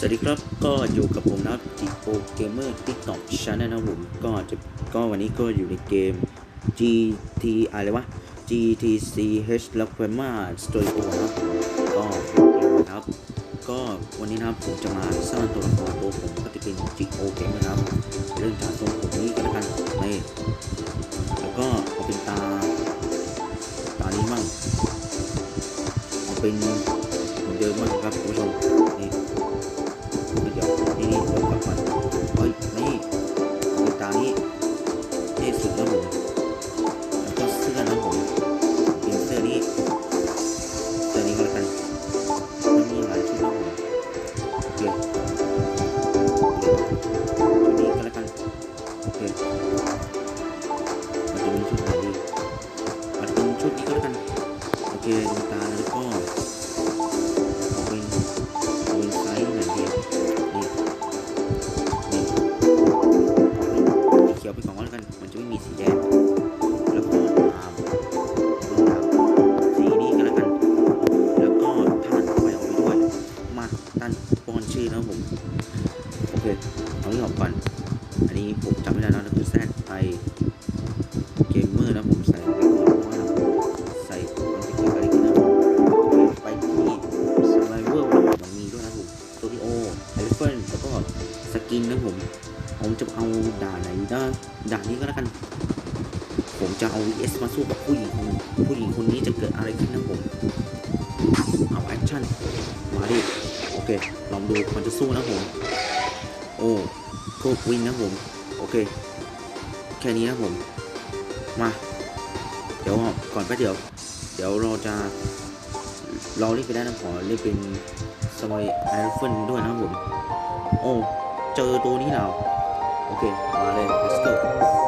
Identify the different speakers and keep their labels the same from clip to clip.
Speaker 1: สวัสดีครับก็อยู่กับผมนะจีโ o เกมเมอร์ติ๊กต็อกชาแนลนะผมก็จะก็วันนี้ก็อยู่ในเกม GT อะไรวะ GTC H แล้ว q u a m a Studio นะผมก็เกมนะครับ ก็วันนี้นะครับผมจะมาสร้างตัวละครตัวผมก็จะเป็น GO เกมนะครับเริ่มจากทรงผมนี้กันแล้วกันนี่แล้วก็เอาเป็นตา ตานี้มั่งเอาเป็นเหมือนเดิมมั่งครับคุณผู้ชมนี่ นี่นี่เดี๋ยวกลับก่อนเฮ้ยนี่เป็นตานี้นี่สุดนะผมแล้วก็เสื้อนะผมเป็นเสื้อนี้เสื้อนี้ก็แล้วกันมันมีหลายชุดนะผมโอเคชุดนี้ก็แล้วกันโอเคมันจะมีชุดไหนดีอาเป็นชุดนี้ก็แล้วกันโอเค ป้อนชื่อนะครับผมโอเคเอาที่ออกก่อนอันนี้ผมจำไม่ได้แล้วนะคือแซดไอเกมเมอร์นะผมใส่ไปก่อนว่าใส่มันจะเกิดอะไรขึ้นนะผมไปที่สไลเวอร์มันมีด้วยนะผมสตูดิโอเอลิเฟนแล้วก็สกินนะผมผมจะเอาด่านไหนได้ด่านนี้ก็แล้วกัน ผมจะเอา VS มาสู้กับผู้หญิงคนผู้หญิงคนนี้จะเกิดอะไรขึ้นนะผมเอาแอคชั่นมาดิ เค ลองดูมันจะสู้นะผม โอ้โคกวินนะผม โอเค แค่นี้นะผม มา เดี๋ยวก่อนแป๊บเดี๋ยว เดี๋ยวเราจะรอเล่นไปได้นะขอเล่นเป็นสมัยไอรอนด้วยนะผม โอ้ เจอตัวนี้แล้ว โอเค มาเลย let's go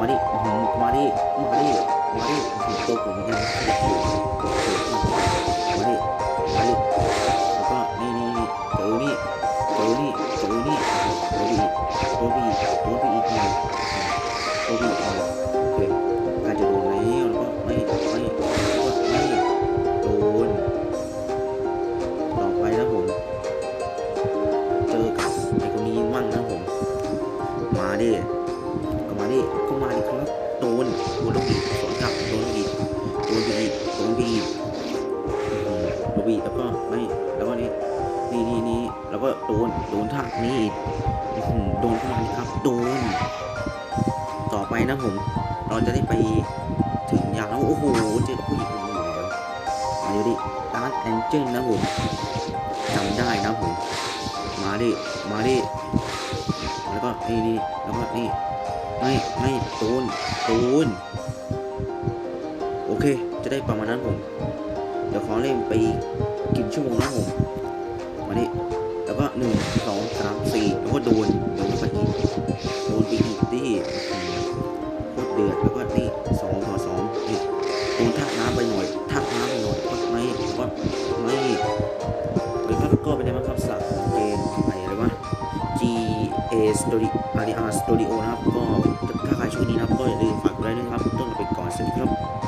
Speaker 1: มาดิอื้อหือมาดิมาดิมาดิตัวผมยังไม่ได้อยู่โอเคมาดิมาดิแล้วก็นี่นี่เจอนี่ โดนโดนลูกอีสวนกลับโดนลูกอีกโดนไปอีกโดนไปอีกอื้อหือโดนไปอีแล้วก็ไม่แล้วก็นี่นี่นี่นี่แล้วก็โดนโดนท่านี้อีกโดนเข้ามาครับโดนต่อไปนะผม เราจะได้ไปถึงอย่างแล้วโอ้โหเจอกับผู้หญิงคนนี้อยู่แล้วมาดูดิดาร์ a แองเจิลนะผมจำได้นะผมมาดิมาดิแล้วก็นี่นี่แล้วก็นี่ ไม่ไม่ตูนตูนโอเค จะได้ประมาณนั้นผม เดี๋ยวขอเล่นไปกินชั่วโมงนะผมมาดิแล้วก็หนึ่งสองสามสี่แล้วก็โดนโดนไปอีกโดนไปอีกที่โคตรเดือดแล้วก็นี่สองต่อสองนี่โดนทักน้ำไปหน่อยทักน้ำไปหน่อยก็ไม่ก็ไม่หรือครับก็เป็นไงบ้างครับสัก Studio R D R Studio นะครับ ก็ถ้าใครช่วยนี้นะครับ ก็อย่าลืมฝากกดไลค์ด้วยนะครับ ต้องไปก่อนสวัสดีครับ